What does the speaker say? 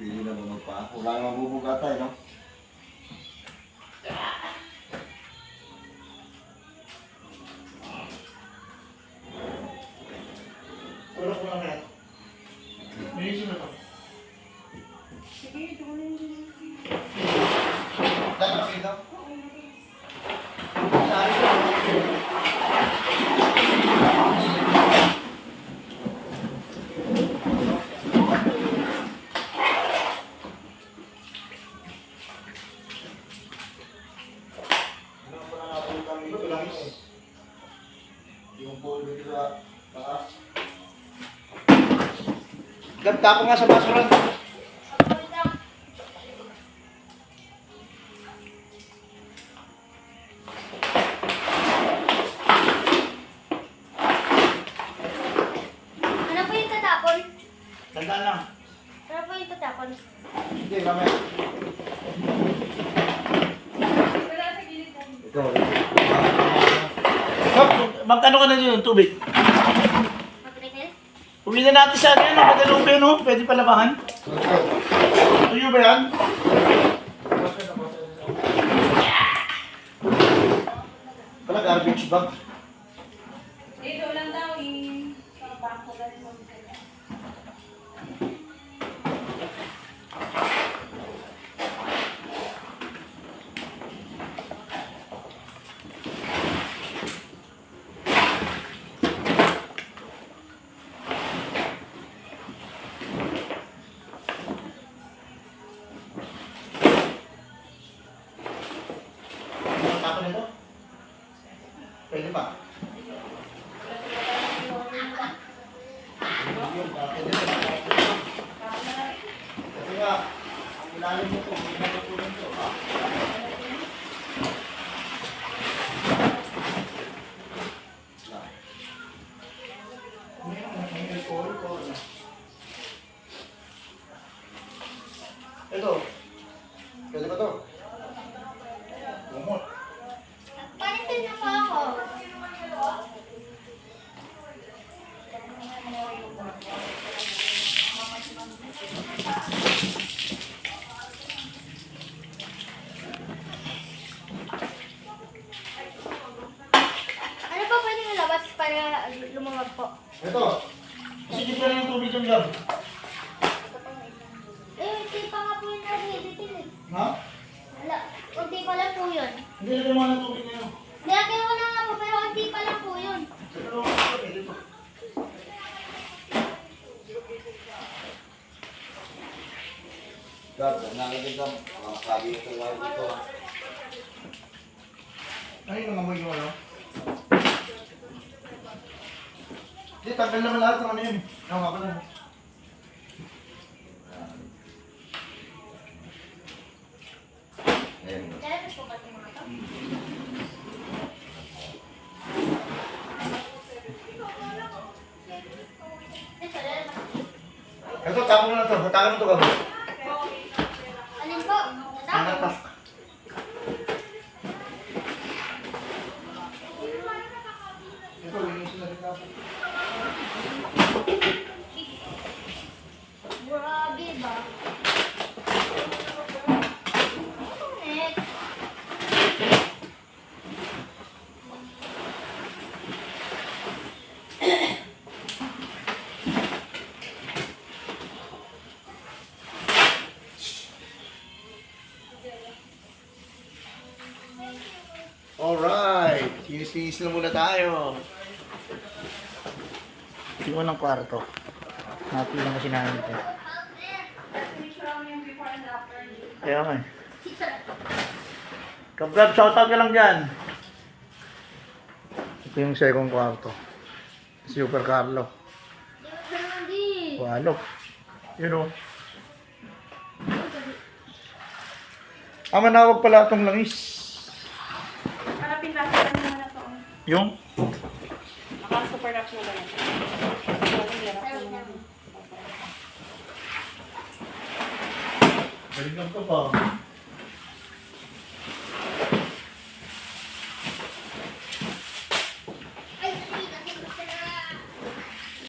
Pili na mo magpa. Wala namang bubugatan, no? Tulog ko lang Yung ball dito sa taas. Ganda ko nga sa basuran. Ano po yung tatapon? Tandaan lang. Ano po yung tatapon? Hindi, mamaya. Ito. Hop, magkano ka na dito yung tubig? Uwi na natin sa akin, ano, Guadalupe, no? Pwede palabahan. Tuyo ba yan? Pala garbage bag. Dito lang daw eh. Sa bangko galing tapon nito? Pwede ba? Kasi nga, ilalim mo ito, hindi na tutulong ito. Ito. Pwede ba ito? Umot. Panitin na po ako. Ano po pwede para lumawag po? Ito. Sige pa yung tubig dyan dyan. Eh, hindi pa nga po yung nag-editing eh. Ha? Wala, unti pa lang po yun. Hindi na naman ang tubig ngayon. Nilagyan ko na nga po, pero unti pa lang po yun. Dalawang ito, to. Gab, nalagay ka. Mga sabi ito lang dito. Ano yung nangamoy mo, ano? Hindi, tanggal naman lahat ng ano yun. Ano nga pala? Ayan. Ito to? Mo na ito. Batakan mo ito kami. Alright, kinis-kinis na muna tayo. Yung unang kwarto. Natin lang kasi namin ito. Kaya nga eh. Kabrab, shoutout ka lang dyan. Ito yung second kwarto. Super Carlo. Walo. Yun o. Ah, manawag pala itong langis. Para pintasan mo na to. Yung? Naka-super wrap mo lang. Galing lang to pa.